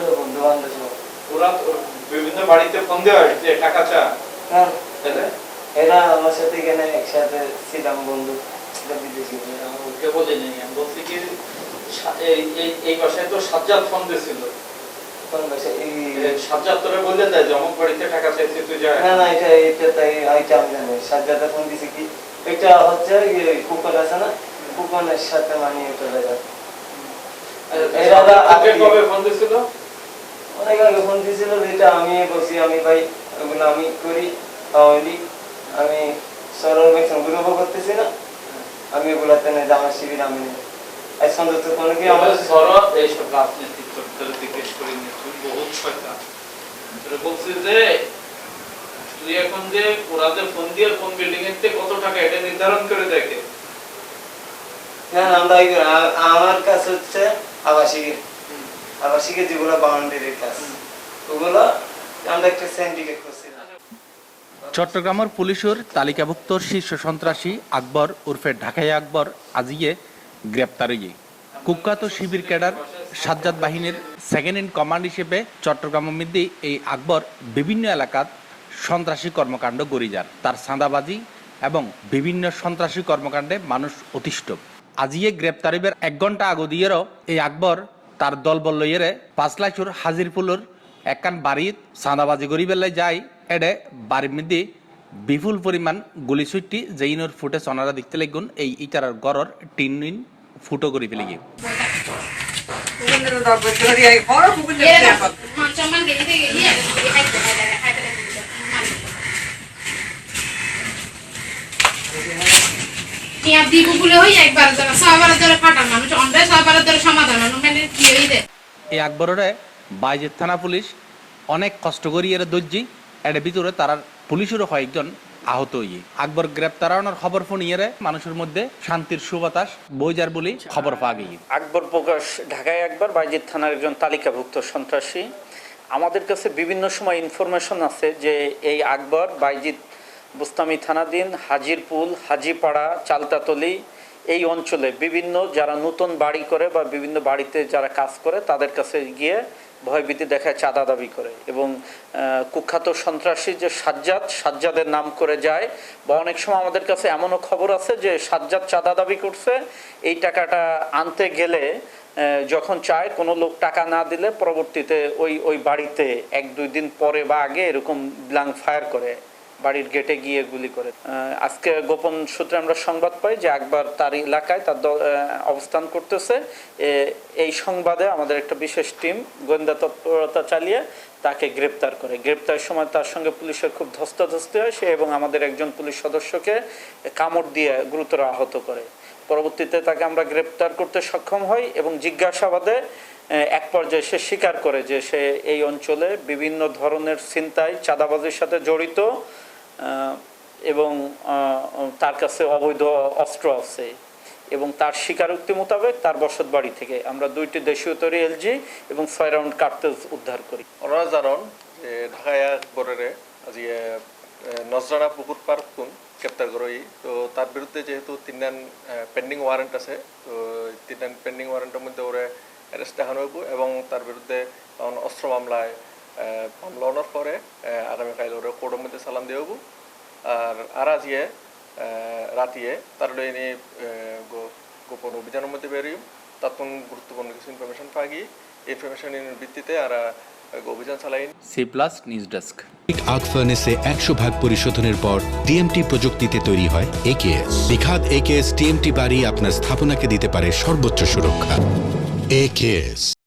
করে বন্ধু বান্ধব সব। ওরা বিভিন্ন বাড়িতে ফোন দেওয়া টাকা চা হ্যাঁ। এরা আমার সাথে এখানে একসাথে ছিলাম বন্ধু বিদেশি বন্ধু। আমাকে বলিনি আমি বলছি কি এই বাসায় তো সাজ্জাদ ফোন দিয়েছিল। কোন ভাষা? এই সাজ্জাদ তোরে বললে দেয় যে অমুক বাড়িতে টাকা চাইছে তুই যা। না না এটা এটা তাই এটা আমি জানি। সাজ্জাদা ফোন দিছি কি? এটা হচ্ছে ইয়ে, আছে না? কুকনের সাথে মানিয়ে চলে যায়। এরা এরা আগে- কবে ফোন দিয়েছিল? অনেক আগে ফোন দিয়েছিল যেটা আমি বলছি আমি ভাই ওগুলো আমি করি আওয়ামী আমি সরল মেশন গ্রুপও করতেছি না। আমি ওগুলাতে না জামা শিবির আমি নেই। আজ সন্ধ্যা তো কোনো কি আমার আমাদের সরব এইসব রাজনীতি তোর জিজ্ঞেস করি তুই বহুত শয়তান। তোরে বলছি যে তুই এখন যে ওরা যে ফোন দিয়ে কোন বিল্ডিং এর কত টাকা এটা নির্ধারণ করে দেখে না আমরা আমার কাজ হচ্ছে আবাসিকের আবাসিকের যেগুলো বাউন্ডারির কাজ ওগুলো আমরা একটা করছিলাম। চট্টগ্রামের পুলিশের তালিকাভুক্ত শীর্ষ সন্ত্রাসী আকবর উর্ফে ঢাকাই আকবর আজিয়ে গ্রেপ্তার হয়ে কুখ্যাত শিবির ক্যাডার সাজ্জাদ বাহিনীর সেকেন্ড ইন কমান্ড হিসেবে চট্টগ্রামের মধ্যে এই আকবর বিভিন্ন এলাকাত সন্ত্রাসী কর্মকাণ্ড গড়ি যান। তার চাঁদাবাজি এবং বিভিন্ন সন্ত্রাসী কর্মকাণ্ডে মানুষ অতিষ্ঠ। আজিয়ে গ্রেপ্তারিবের এক ঘণ্টা আগো দিয়েরও এই আকবর তার দলবল লইয়েরে পাঁচলাইশুর হাজিরপুলুর একখান বাড়িত সাঁদাবাজি করি বেলায় যায় এডে বাড়ির মধ্যে বিপুল পরিমাণ গুলি সুইটটি যেইনোর ফুটে সনারা দেখতে লাগুন। এই ইটারার গড়র টিন ফুটো করে ফেলে গিয়ে মানসম্মান গেলি থেকে গেলি হাইতে হাইতে হাইতে টিয়া দিব বলে হই একবার ধরে সবার ধরে ফাটান মানুষ অন্ধায় সবার ধরে সমাধান মানে কি হই দে। এই আকবরের বাইজের থানা পুলিশ অনেক কষ্ট করি এর দর্জি এর ভিতরে তার পুলিশেরও কয়েকজন আহত হইয়ে। আকবর গ্রেপ্তার হওয়ার খবর ফোনিয়ে মানুষের মধ্যে শান্তির সুবাতাস বইজার বলে খবর পাওয়া গিয়ে আকবর প্রকাশ ঢাকায় একবার বাইজিৎ থানার একজন তালিকাভুক্ত সন্ত্রাসী। আমাদের কাছে বিভিন্ন সময় ইনফরমেশন আছে যে এই আকবর বাইজিৎ বুস্তামি থানাধীন হাজিরপুল, হাজিপাড়া, চালতাতলি এই অঞ্চলে বিভিন্ন যারা নতুন বাড়ি করে বা বিভিন্ন বাড়িতে যারা কাজ করে তাদের কাছে গিয়ে ভয়ভীতি দেখায়, চাঁদা দাবি করে এবং কুখ্যাত সন্ত্রাসী যে সাজ্জাদ, সাজ্জাদের নাম করে যায় বা অনেক সময় আমাদের কাছে এমনও খবর আছে যে সাজ্জাদ চাঁদা দাবি করছে, এই টাকাটা আনতে গেলে যখন চায় কোনো লোক টাকা না দিলে পরবর্তীতে ওই ওই বাড়িতে এক দুই দিন পরে বা আগে এরকম ব্লাং ফায়ার করে। বাড়ির গেটে গিয়ে গুলি করে। আজকে গোপন সূত্রে আমরা সংবাদ পাই যে একবার তার এলাকায় তার অবস্থান করতেছে। এই সংবাদে আমাদের একটা বিশেষ টিম গোয়েন্দা তৎপরতা চালিয়ে তাকে গ্রেপ্তার করে। গ্রেপ্তারের সময় তার সঙ্গে পুলিশের খুব ধস্তাধস্তি হয় সে এবং আমাদের একজন পুলিশ সদস্যকে কামড় দিয়ে গুরুতর আহত করে। পরবর্তীতে তাকে আমরা গ্রেপ্তার করতে সক্ষম হই এবং জিজ্ঞাসাবাদে এক পর্যায়ে সে স্বীকার করে যে সে এই অঞ্চলে বিভিন্ন ধরনের ছিনতাই, চাঁদাবাজির সাথে জড়িত। এবং তার কাছে অবৈধ অস্ত্র আছে এবং তার স্বীকারোক্তি মোতাবেক তার বসত বাড়ি থেকে আমরা দুইটি দেশীয় তৈরি এলজি এবং ছয় রাউন্ড কার্তেজ উদ্ধার করি। ওনারা জানন যে ঢাকায় বরেরে আজি নজরানা পুকুর পার্ক কোন গ্রেপ্তার করই তো তার বিরুদ্ধে যেহেতু তিনটান পেন্ডিং ওয়ারেন্ট আছে, তো তিনটান পেন্ডিং ওয়ারেন্টের মধ্যে ওরে অ্যারেস্ট দেখানো এবং তার বিরুদ্ধে অস্ত্র মামলায় ওনার পরে আগামীকাল ওরে কোর্টের মধ্যে সালাম দিয়ে হইব আর আর আজিয়ে রাতিয়ে তার গো- গোপন অভিযানের মধ্যে বেরিয়ে তখন গুরুত্বপূর্ণ কিছু ইনফরমেশন পাই গিয়ে ইনফরমেশনের ভিত্তিতে আর অভিযান চালাই সি প্লাস নিউজ ডেস্ক আগ ফার্নেসে একশো ভাগ পরিশোধনের পর টিএমটি প্রযুক্তিতে তৈরি হয় একেএস বিখাত একেএস টিএমটি বাড়ি আপনার স্থাপনাকে দিতে পারে সর্বোচ্চ সুরক্ষা। একেএস